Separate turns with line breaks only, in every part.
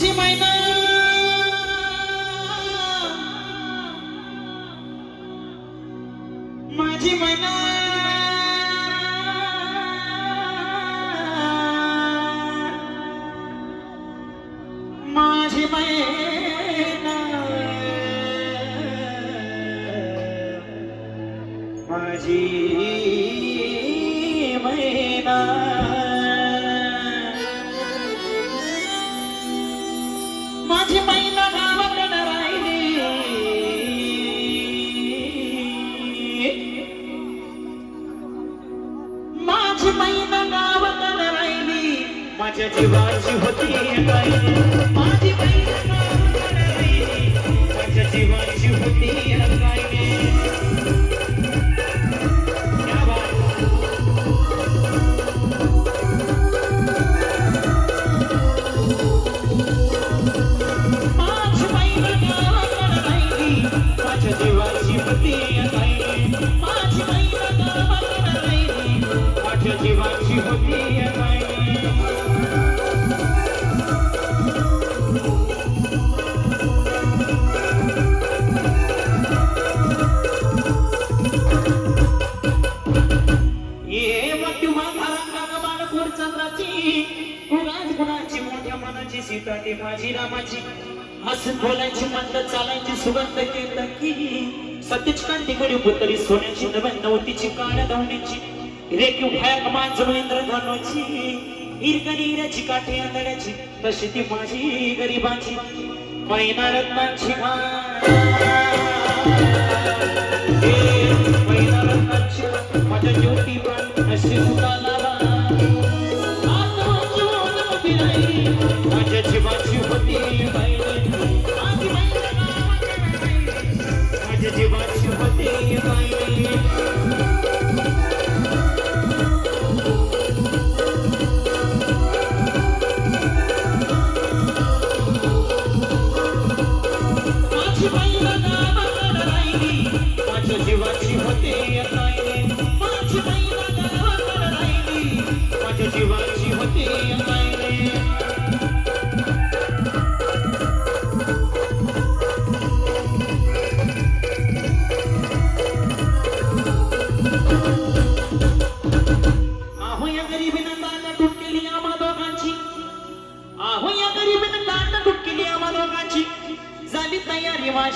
माझी मैना. माझी मैना. माझी मैना. माझी मैना. माझ्या जीवाची होती राहिली माझी मैना माझ्या जीवाची होती माझ्या जीवाची होती मनाची माझी रामाची. हसून बोलायची मंद चालायची सुगंध केतकी सतीच कांती गडी पुतळी सोन्याची नव्या नवतीची काळ्या धावण्याची. रेखीव भयाक मांज महेंद्र धनुची हिरकणीराची काठी आंधळ्याची. तशी ती माझी गरिबाची. मैना रत्नाची मैना रत्नाची. माझ्या ज्योती पण अशी सुताला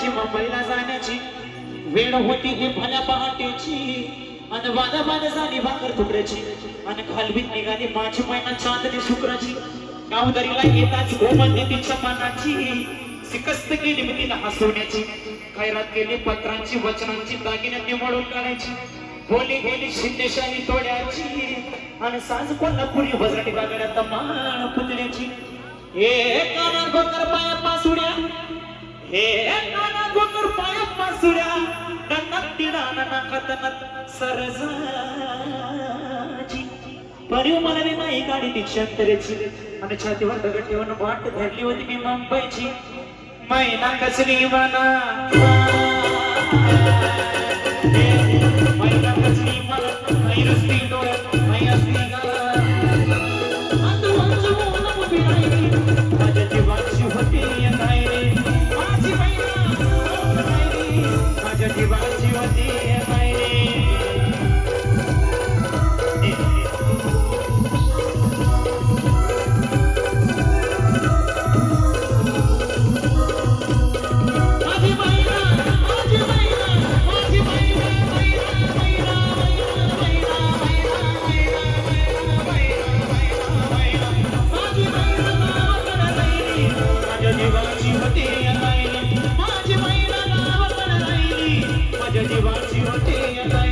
जाण्याची मुंबईला जाण्याची. वेळ होती हे भल्या पहाटेची. आणि वादाबाद झाली भाकर तुकड्याची. आणि खालवीत निघाली माझी मैना चांदणी शुक्राची. गावदरीला येताच गोमंदी तिच्या मनाची सिकस्त केली मी तिला हसवण्याची. खैरात केली पत्रांची वचनांची दागिन्यांनी मळून काढायची. बोली गेली शिंदेशाही तोड्याची. आणि सांज कोल्हापुरी वजरटी बागड्यात मान पुतण्याची. हे काना गोकर पाया पासुड्या. हे काना अगोदर पाया पासुड्या दंडात तिडा नाकात नत सरजाची परिव मला मी नाही गाडी तिची अंतरेची आणि छातीवर दगड ठेवून वाट धरली होती मी मुंबईची. मैना कसली म्हणा माझ्या जीवाची होती माझी मैना गावाकडे राहिली माझ्या जीवाची माझी मैना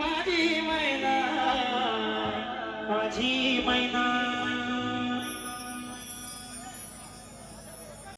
माझी मैना माझी मैना.